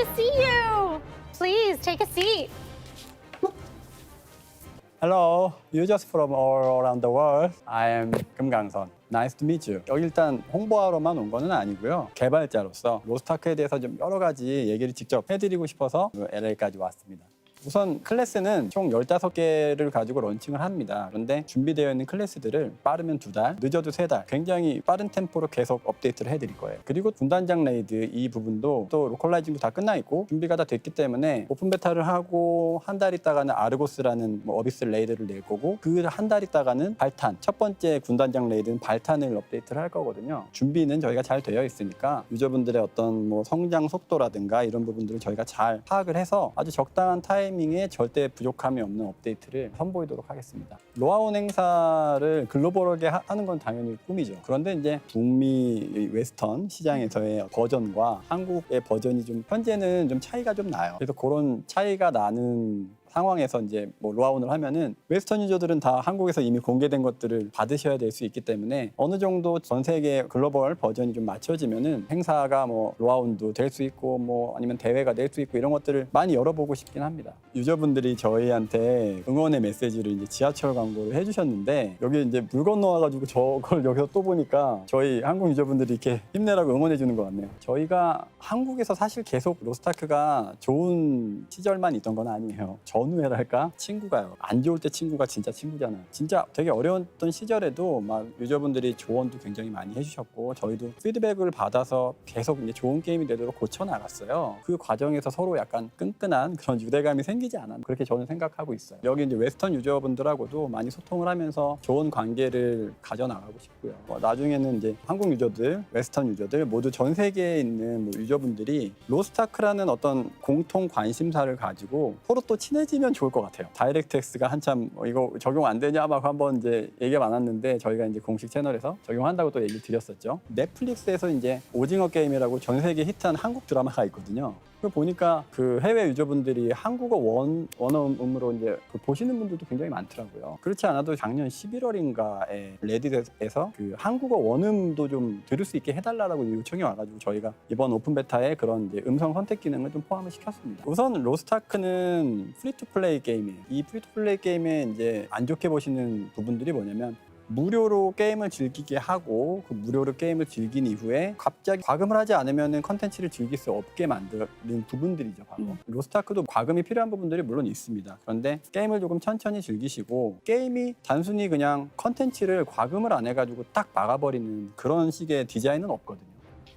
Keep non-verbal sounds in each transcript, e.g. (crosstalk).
see you. Please take a seat. Hello, users from all around the world. I am 금강선. Nice to meet you. 여기 일단 홍보하러만 온 거는 아니고요. 개발자로서 로스타크에 대해서 좀 여러 가지 얘기를 직접 해드리고 싶어서 LA까지 왔습니다. 우선 클래스는 총 15개를 가지고 런칭을 합니다. 그런데 준비되어 있는 클래스들을 빠르면 두 달, 늦어도 세 달, 굉장히 빠른 템포로 계속 업데이트를 해드릴 거예요. 그리고 군단장 레이드 이 부분도 또 로컬라이징도 다 끝나 있고 준비가 다 됐기 때문에 오픈 베타를 하고 한 달 있다가는 아르고스라는 뭐 어비스 레이드를 낼 거고 그 한 달 있다가는 발탄, 첫 번째 군단장 레이드는 발탄을 업데이트를 할 거거든요. 준비는 저희가 잘 되어 있으니까 유저분들의 어떤 뭐 성장 속도라든가 이런 부분들을 저희가 잘 파악을 해서 아주 적당한 타 이밍에 절대 부족함이 없는 업데이트를 선보이도록 하겠습니다. 로아온 행사를 글로벌하게 하- 하는 건 당연히 꿈이죠. 그런데 이제 북미 웨스턴 시장에서의 버전과 한국의 버전이 좀 현재는 좀 차이가 좀 나요. 그래서 그런 차이가 나는 상황에서 이제 뭐 로아온을 하면은 웨스턴 유저들은 다 한국에서 이미 공개된 것들을 받으셔야 될 수 있기 때문에 어느 정도 전 세계 글로벌 버전이 좀 맞춰지면은 행사가 뭐 로아온도 될 수 있고 뭐 아니면 대회가 될 수 있고 이런 것들을 많이 열어보고 싶긴 합니다. 유저분들이 저희한테 응원의 메시지를 이제 지하철 광고를 해주셨는데 여기 이제 물 건너와가지고 저걸 (laughs) 여기서 또 보니까 저희 한국 유저분들이 이렇게 힘내라고 응원해 주는 것 같네요. 저희가 한국에서 사실 계속 로스타크가 좋은 시절만 있던 건 아니에요. 전후회랄까? 친구가요. 안 좋을 때 친구가 진짜 친구잖아요. 진짜 되게 어려웠던 시절에도 막 유저분들이 조언도 굉장히 많이 해주셨고 저희도 피드백을 받아서 계속 이제 좋은 게임이 되도록 고쳐 나갔어요. 그 과정에서 서로 약간 끈끈한 (laughs) 그런 유대감이 생기지 않았나 그렇게 저는 생각하고 있어요. 여기 이제 웨스턴 유저분들하고도 많이 소통을 하면서 좋은 관계를 가져나가고 싶고요. 뭐 나중에는 이제 한국 유저들, 웨스턴 유저들 모두 전 세계에 있는 뭐 유저분들이 로스타크라는 어떤 공통 관심사를 가지고 서로 또 친해지 면 좋을 것 같아요. 다이렉트엑스가 한참 어, 이거 적용 안 되냐 막 한번 이제 얘기가 많았는데 저희가 이제 공식 채널에서 적용한다고 또 얘기를 드렸었죠. 넷플릭스에서 이제 오징어 게임이라고 전 세계 히트한 한국 드라마가 있거든요. 그 보니까 그 해외 유저분들이 한국어 원 원어음으로 이제 그 보시는 분들도 굉장히 많더라고요. 그렇지 않아도 작년 11월인가에 레딧에서 그 한국어 원음도 좀 들을 수 있게 해달라고 요청이 와가지고 저희가 이번 오픈 베타에 그런 이제 음성 선택 기능을 좀 포함을 시켰습니다. 우선 로스타크는 프리 투 플레이 게임이에요. 이 프리투 플레이 게임에 이제 안 좋게 보시는 부분들이 뭐냐면 무료로 게임을 즐기게 하고 그 무료로 게임을 즐긴 이후에 갑자기 과금을 하지 않으면 컨텐츠를 즐길 수 없게 만드는 부분들이죠 바로 음. 로스타크도 과금이 필요한 부분들이 물론 있습니다 그런데 게임을 조금 천천히 즐기시고 게임이 단순히 그냥 컨텐츠를 과금을 안 해가지고 딱 막아버리는 그런 식의 디자인은 없거든요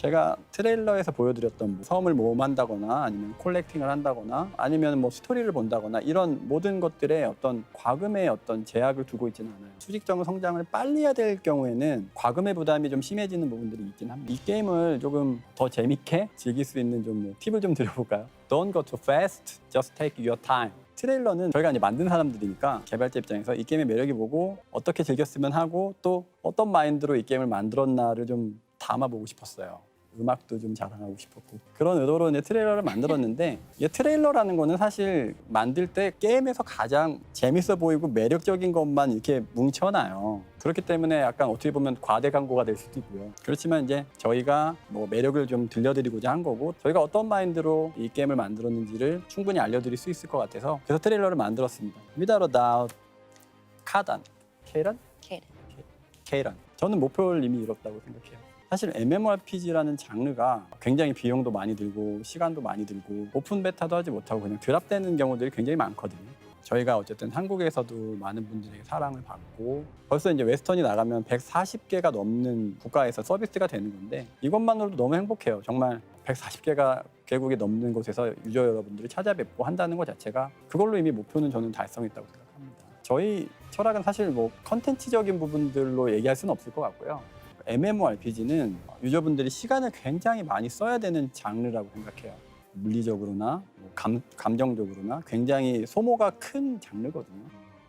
제가 트레일러에서 보여드렸던 뭐 섬을 모험한다거나 아니면 콜렉팅을 한다거나 아니면 뭐 스토리를 본다거나 이런 모든 것들에 어떤 과금의 어떤 제약을 두고 있지는 않아요. 수직적 성장을 빨리 해야 될 경우에는 과금의 부담이 좀 심해지는 부분들이 있긴 합니다. 이 게임을 조금 더 재밌게 즐길 수 있는 좀 뭐 팁을 좀 드려볼까요? Don't go too fast, just take your time. 트레일러는 저희가 이제 만든 사람들이니까 개발자 입장에서 이 게임의 매력이 뭐고 어떻게 즐겼으면 하고 또 어떤 마인드로 이 게임을 만들었나를 좀 담아보고 싶었어요. 음악도 좀 자랑하고 싶었고 그런 의도로 이제 트레일러를 만들었는데 이 트레일러라는 거는 사실 만들 때 게임에서 가장 재밌어 보이고 매력적인 것만 이렇게 뭉쳐놔요. 그렇기 때문에 약간 어떻게 보면 과대 광고가 될 수도 있고요. 그렇지만 이제 저희가 뭐 매력을 좀 들려드리고자 한 거고 저희가 어떤 마인드로 이 게임을 만들었는지를 충분히 알려드릴 수 있을 것 같아서 그래서 트레일러를 만들었습니다. Without a doubt, 카단, 케이란? Kaden. K란. 저는 목표를 이미 이뤘다고 생각해요. 사실 MMORPG라는 장르가 굉장히 비용도 많이 들고 시간도 많이 들고 오픈 베타도 하지 못하고 그냥 드랍되는 경우들이 굉장히 많거든요. 저희가 어쨌든 한국에서도 많은 분들에게 사랑을 받고 벌써 이제 웨스턴이 나가면 140개가 넘는 국가에서 서비스가 되는 건데 이것만으로도 너무 행복해요. 정말 140개가 개국이 넘는 곳에서 유저 여러분들을 찾아뵙고 한다는 것 자체가 그걸로 이미 목표는 저는 달성했다고 생각합니다. 저희 철학은 사실 뭐 컨텐츠적인 부분들로 얘기할 수는 없을 것 같고요. MMORPG는 유저분들이 시간을 굉장히 많이 써야 되는 장르라고 생각해요. 물리적으로나 뭐 감, 감정적으로나 굉장히 소모가 큰 장르거든요.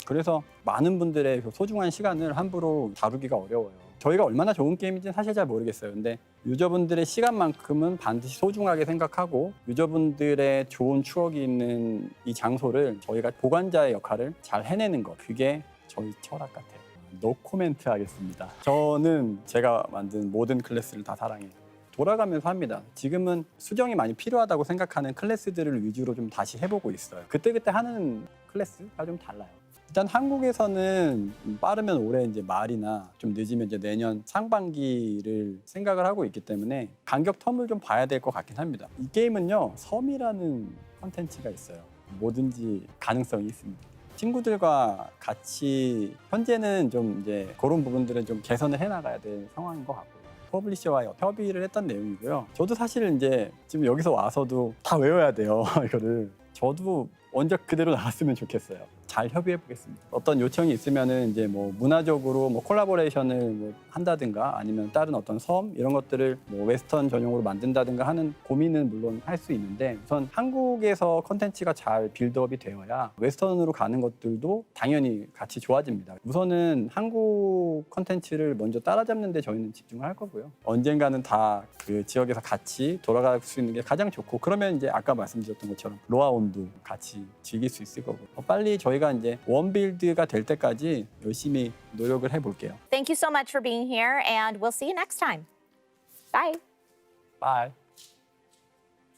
그래서 많은 분들의 그 소중한 시간을 함부로 다루기가 어려워요. 저희가 얼마나 좋은 게임인지는 사실 잘 모르겠어요. 근데 유저분들의 시간만큼은 반드시 소중하게 생각하고 유저분들의 좋은 추억이 있는 이 장소를 저희가 보관자의 역할을 잘 해내는 것. 그게 저희 철학 같아요. 노 코멘트 하겠습니다. 저는 제가 만든 모든 클래스를 다 사랑해요. 돌아가면서 합니다. 지금은 수정이 많이 필요하다고 생각하는 클래스들을 위주로 좀 다시 해보고 있어요. 그때그때 하는 클래스가 좀 달라요. 일단 한국에서는 빠르면 올해 이제 말이나 좀 늦으면 이제 내년 상반기를 생각을 하고 있기 때문에 간격 텀을 좀 봐야 될 것 같긴 합니다. 이 게임은요 섬이라는 컨텐츠가 있어요. 뭐든지 가능성이 있습니다. 친구들과 같이 현재는 좀 이제 그런 부분들은 좀 개선을 해나가야 될 상황인 것 같고요. 퍼블리셔와 협의를 했던 내용이고요. 저도 사실 이제 지금 여기서 와서도 다 외워야 돼요. (laughs) 이거를 저도 원작 그대로 나왔으면 좋겠어요. 잘 협의해 보겠습니다. 어떤 요청이 있으면은 이제 뭐 문화적으로 뭐 콜라보레이션을 뭐 한다든가 아니면 다른 어떤 섬 이런 것들을 뭐 웨스턴 전용으로 만든다든가 하는 고민은 물론 할 수 있는데 우선 한국에서 컨텐츠가 잘 빌드업이 되어야 웨스턴으로 가는 것들도 당연히 같이 좋아집니다. 우선은 한국 컨텐츠를 먼저 따라잡는 데 저희는 집중을 할 거고요. 언젠가는 다 그 지역에서 같이 돌아갈 수 있는 게 가장 좋고 그러면 이제 아까 말씀드렸던 것처럼 로아온도 같이 즐길 수 있을 거고 어, 빨리 저희 가 이제 원빌드가 될 때까지 열심히 노력을 해볼게요. Thank you so much for being here, and we'll see you next time. Bye. Bye.